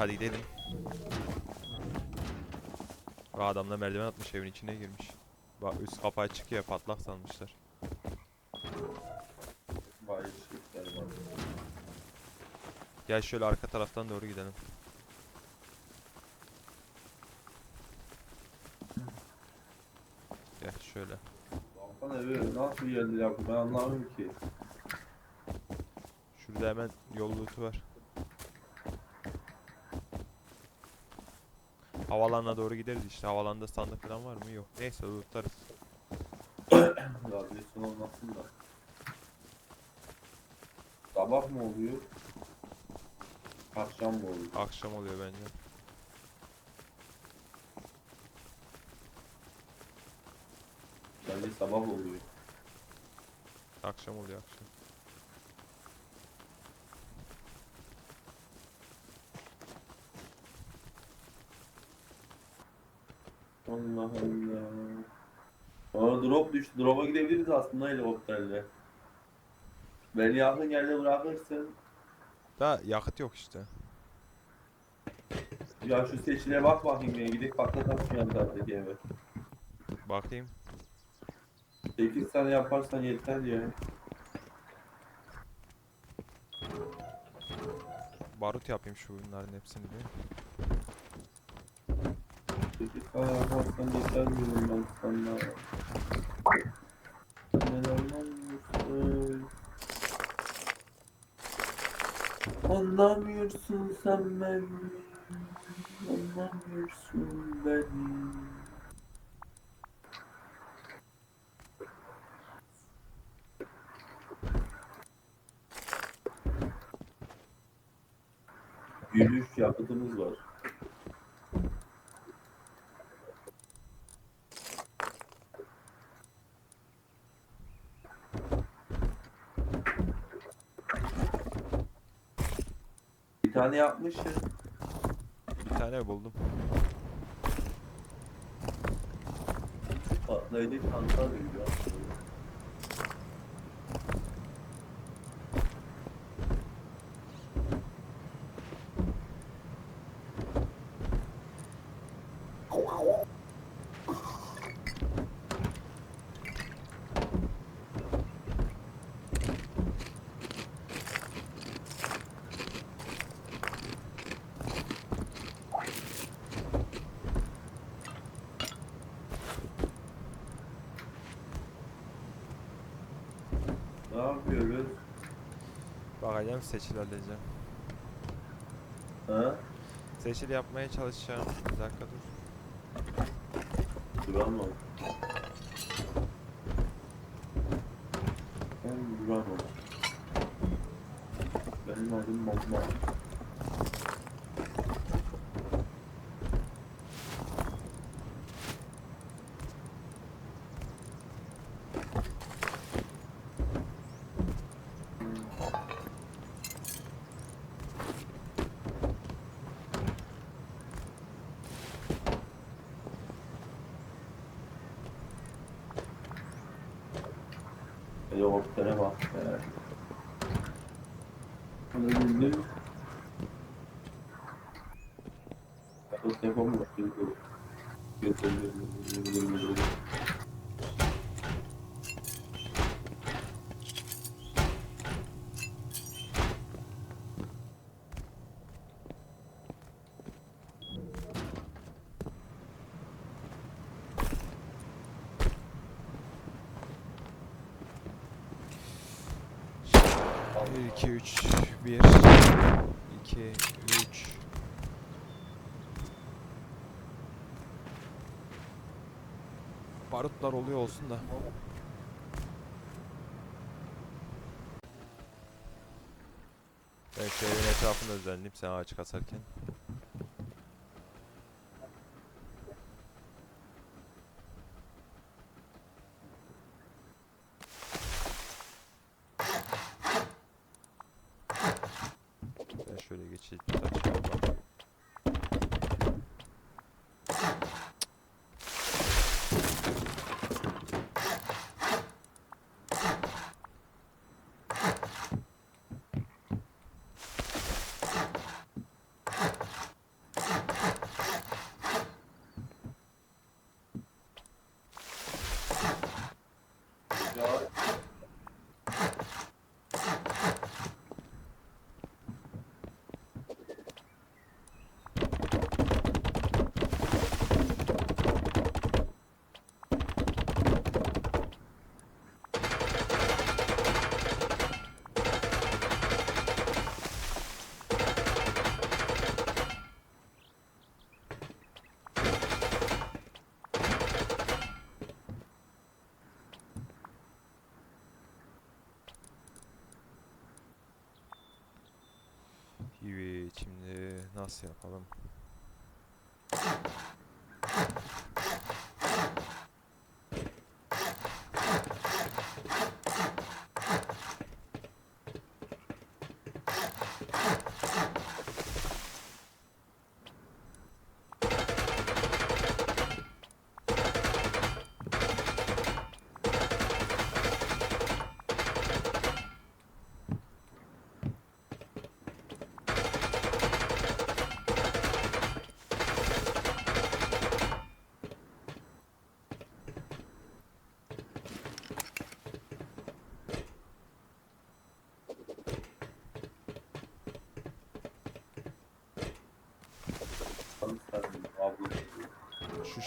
Hadi gidelim. Ve adamlar merdiven atmış evin içine girmiş. Bak üst kapağı çıkıyor patlak sanmışlar. Gel şöyle arka taraftan doğru gidelim. Gel şöyle. Balkan evi nasıl yerdir ya ben anlamıyorum ki. Şurada hemen yol loot'u var. Havalanına doğru gideriz işte. Havalanda sandık falan var mı? Yok. Neyse lootlarız. Radyasyon olmasın da. Sabah mı oluyor? Akşam mı oluyor? Akşam oluyor bence. Bence sabah oluyor. Akşam oluyor akşam. Allah Allah. Aa drop düştü. Drop'a gidebiliriz aslında helikopterle. Beni yakın yerde bırakırsın. Da yakıt yok işte. Ya şu seçile bak bakayım ya. Gidip patlatalım şu yan taraftaki eve. Bakayım. 8 tane yaparsan yeter ya. Barut yapayım şu bunların hepsini bir. 8 tane yaparsan yeter diyorum ben sana. Neler anlamıyorsun? Anlamıyorsun sen beni. Anlamıyorsun beni. Yürüyüş yakıtımız var. Bir tane yapmışız. Bir tane buldum. Patlayıcı kantar geliyor. Bakacağım seçil halledeceğim. Ha? Seçil yapmaya çalışacağım. Bir dakika dur. Duramam. Ben duramam. Benim adım Mamma. Helikoptere bak be. Öldüm. Yakıt depomu götürdü. Götürdü. 2, 3, 1, 2, 3. Barutlar oluyor olsun da. Ben şehrin etrafında düzenleyeyim sen ağaç kasarken. Nasıl yapalım?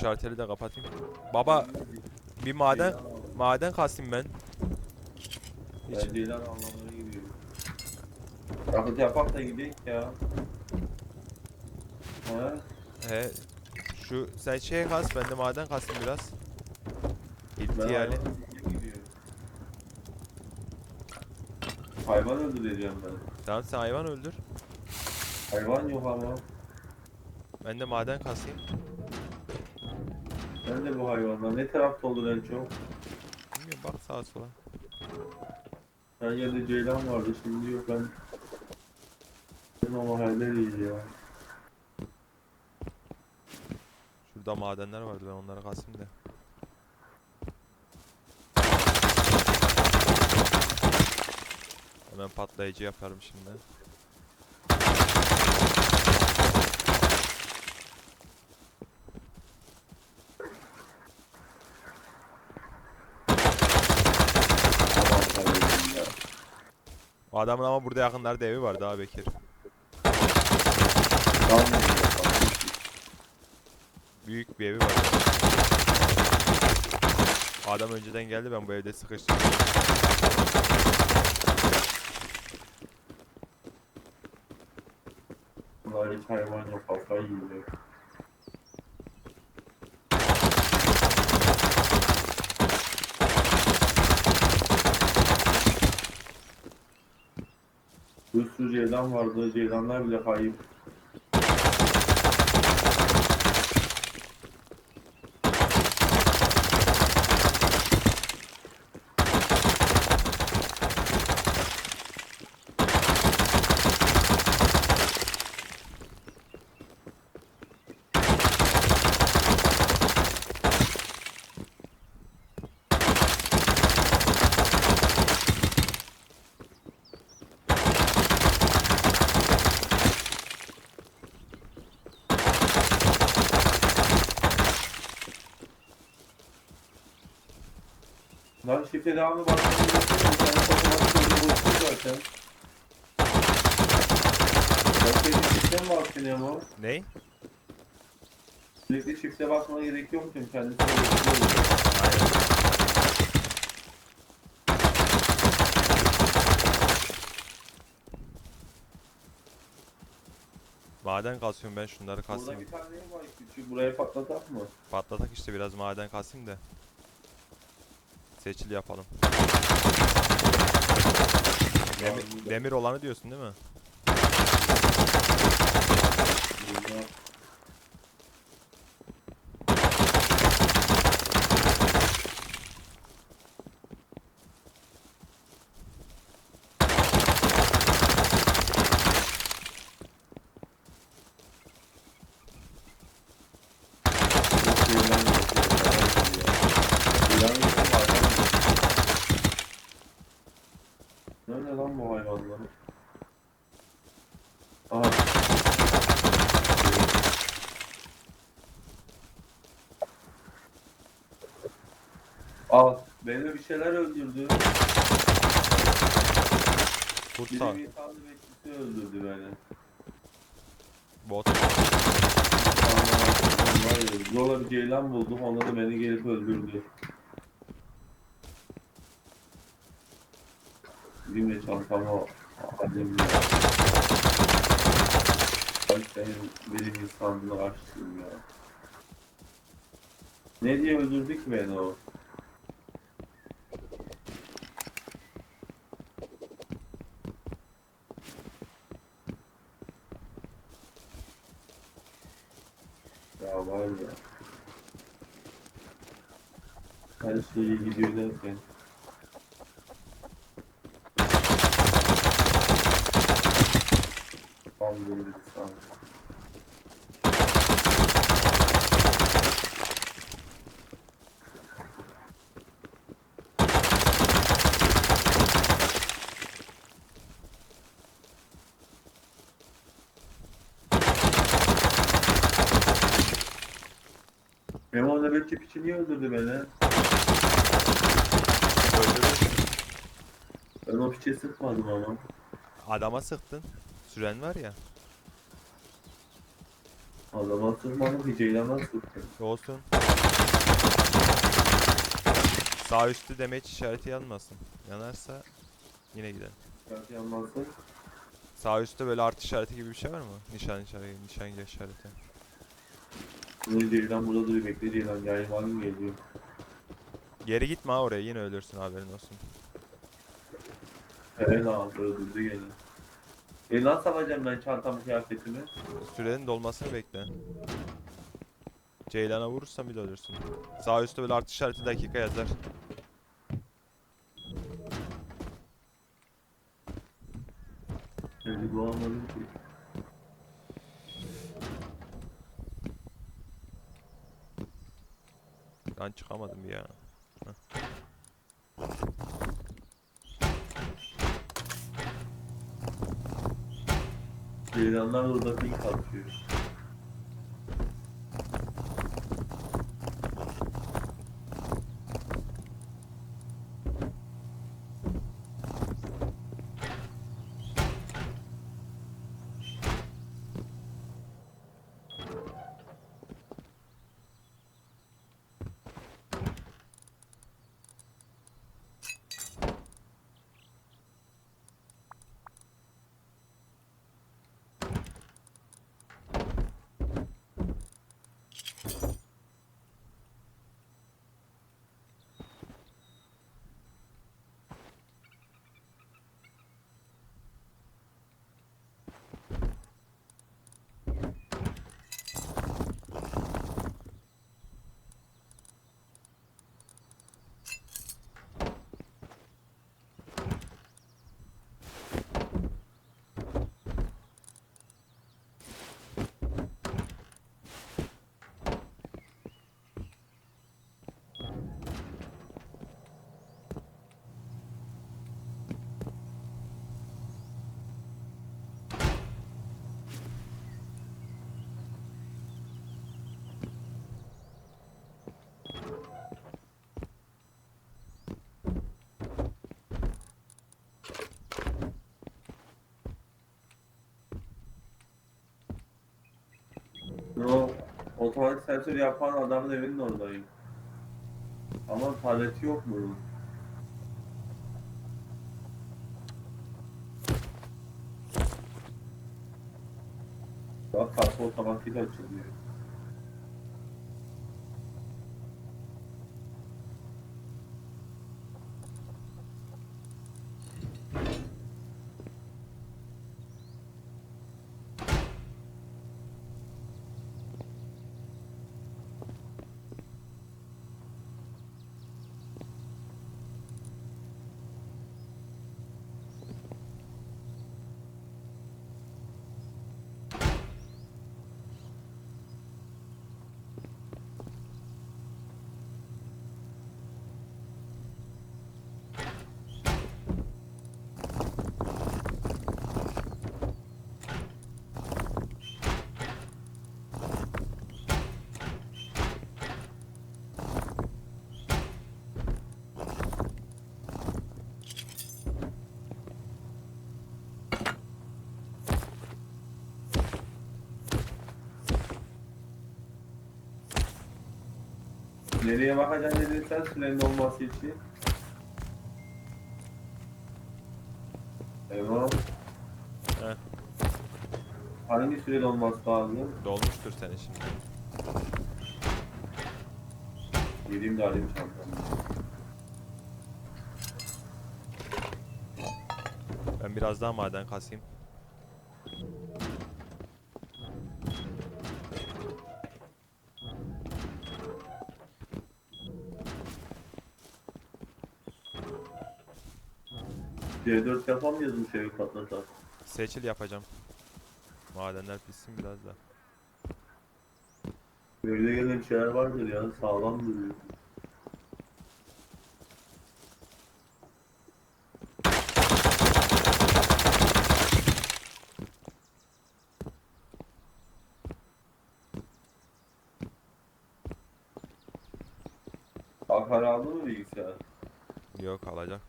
Şarteli de kapatayım. Baba bir maden maden kasayım ben. Hiç Ben anlamına gidiyorum. Yakıt yapak da gidelim ya. He? he şu sen şey kas ben de maden kasayım biraz. Öldürmeye gidiyorum. Hayvan öldüreceğim ben. Tamam sen hayvan öldür. Hayvan yok ama. Ben de maden kasayım. Ben de bu hayvanlar ne tarafta olur en çok? Bilmiyorum bak sağa sola. Her yerde ceylan vardı şimdi yok ben. Ben o mahalle değil ya. Şurada madenler vardı ben onları kasayım da. Hemen patlayıcı yaparım şimdi. Adamın ama burada yakınlarda evi var daha Bekir. Büyük bir evi var. Adam önceden geldi ben bu evde sıkıştım. Hiç hayvan yok kafayı yiyor. Sürü ceylan vardı, ceylanlar bile kayıp. Sen fotoğrafı boştu zaten. Senin ama. Ney? Sürekli şifre basmana gerek yok mu? Kendisi. Aynen. Maden kasıyorum ben şunları Burada kasayım. bir tane var küçük. Buraya patlatak mı? Patlatak işte biraz maden kasayım da. Seçil yapalım. Demir, demir olanı diyorsun değil mi? Burada. Çok ceylan yok ya. Ceylan yok, hayvan yok. Nerede lan bu hayvanlar? Aha. Al. Beni bir şeyler öldürdü. Kurt Biri bir insanlı bekçisi öldürdü beni. Bot. Allah'ım var ya, Zorla bir ceylan buldum, onda da beni gelip öldürdü. Çantama aldım ya. Ay senin benim insanlığını açtım ya. Ne diye öldürdük beni o? Ya var ya. İyi gidiyor derken. Tam böyle sanki. Memo nöbetçi piçi niye öldürdü beni? Öldürür. Ben o piçe sıkmadım ama. Adama sıktın. Süren var ya. Adama sıkmadım ki Ceylan'a sıktım. Olsun. Sağ üstü demeç işareti yanmasın. Yanarsa yine gider. Belki yanmazsın. Sağ üstte böyle artı işareti gibi bir şey var mı? Nişan işareti, nişan işareti. Bunu Ceylan burada duruyor bekle Ceylan yaymalım geliyor. Geri gitme ha oraya yine ölürsün haberin olsun. Evet abi öldürdü gene. E nasıl alacağım ben çantamı kıyafetimi? Sürenin dolmasını bekle. Ceylan'a vurursan bir de ölürsün. Sağ üstte böyle artı işareti dakika yazar. Öyle bulamadım ki. Ben çıkamadım ya. Ceylanlar orada pink atıyor. Otomatik sensör yapan adamın evinin oradayım. Ama paleti yok mu? bunun? Bak kapı otomatik açılıyor. Nereye bakacaksın dedin sen sürenin olması için? Evet. He. Hangi süreli olması lazım? Dolmuştur senin şimdi. Gireyim de alayım çantamı. Ben biraz daha maden kasayım. C4 yapamıyoruz mu şey patlatan? Seçil yapacağım. Madenler pişsin biraz da. Böyle gelen şeyler vardır ya sağlam duruyor. Akar aldı mı bilgisayar? Yok alacak.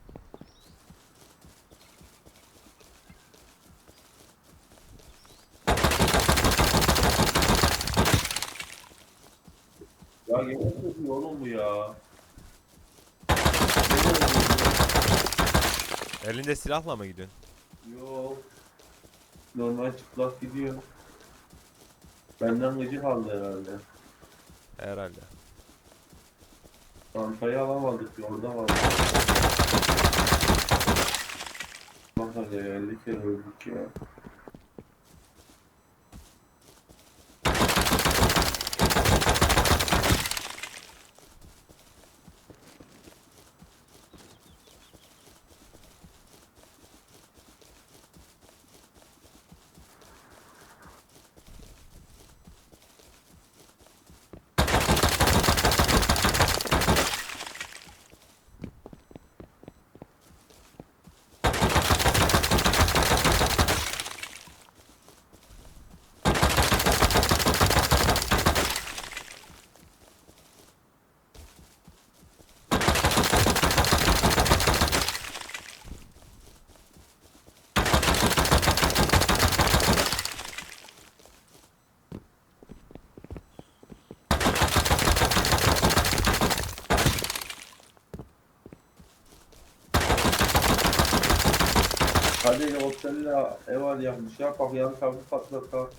Ya yemin oğlum bu ya. Elinde silahla mı gidiyorsun? Yok. Normal çıplak gidiyor. Benden gıcık aldı herhalde. Herhalde. Çantayı alamadık orada var. Bak hadi 50 kere öldük ya. Hadi helikopterle ev al yapmış ya bak yan tarafı patlatak.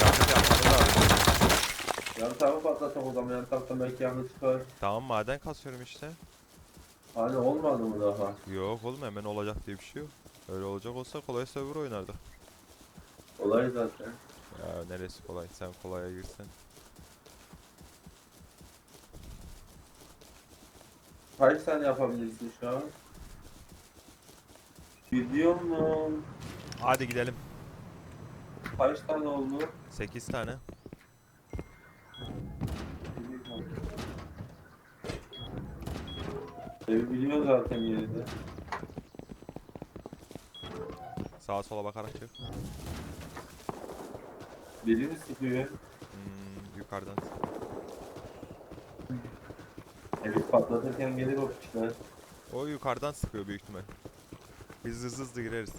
Yakıt yapmamız lazım. Yan tarafı patlatak o zaman yan tarafta belki yangın çıkar. Tamam maden kasıyorum işte. Hani olmadı mı daha? Yok oğlum hemen olacak diye bir şey yok. Öyle olacak olsa kolay server oynardık. Olay zaten. Ya neresi kolay? Sen kolaya girsen. Kaç tane yapabilirsin şu an? Gidiyor mu? Hadi gidelim. Kaç tane oldu? 8 tane. Evi biliyor zaten yerini. Sağa sola bakarak çık. Biri mi sıkıyor? Hmm, yukarıdan. Evi patlatırken gelir o piçler. O yukarıdan sıkıyor büyük ihtimal. Biz hızlı hızlı gireriz.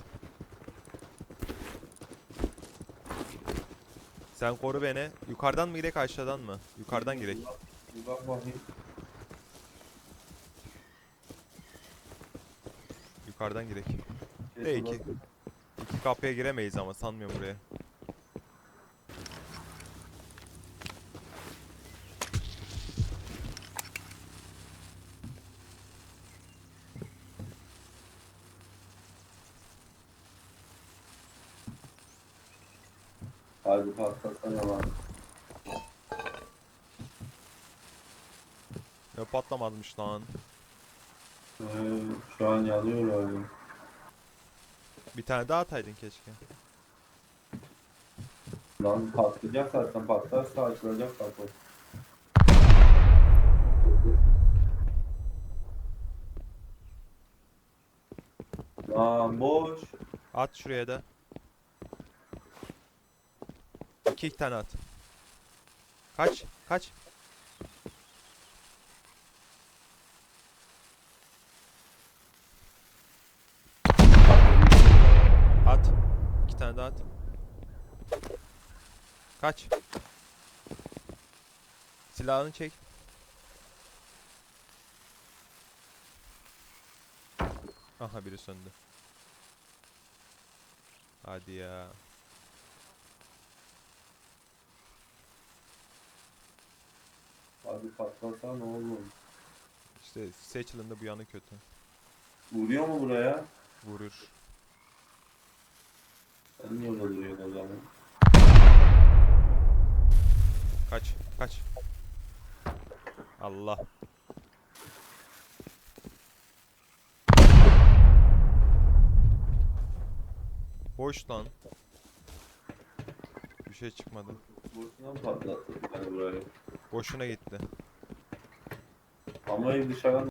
Sen koru beni. Yukarıdan mı girek aşağıdan mı? Yukarıdan girek. Yukarıdan girek. Şey, bak. İki kapıya giremeyiz ama sanmıyorum buraya. Hadi patlatsana lan. Ne patlamamış lan. Ee, şu an yanıyor abi. Bir tane daha ataydın keşke. Lan patlayacak zaten patlarsa açılacak kapı. Lan boş. At şuraya da. İki, iki tane at. Kaç? Kaç? At. İki tane daha at. Kaç. Silahını çek. Aha biri söndü. Hadi ya. Abi patlasa ne olur? İşte seçilinde bu yanı kötü. Vuruyor mu buraya? Vurur. Sen niye orada duruyorsun o zaman? Kaç, kaç. Allah. Boş lan. Bir şey çıkmadı. Boşuna mı patlattın yani burayı? Boşuna gitti. Ama dışarıdan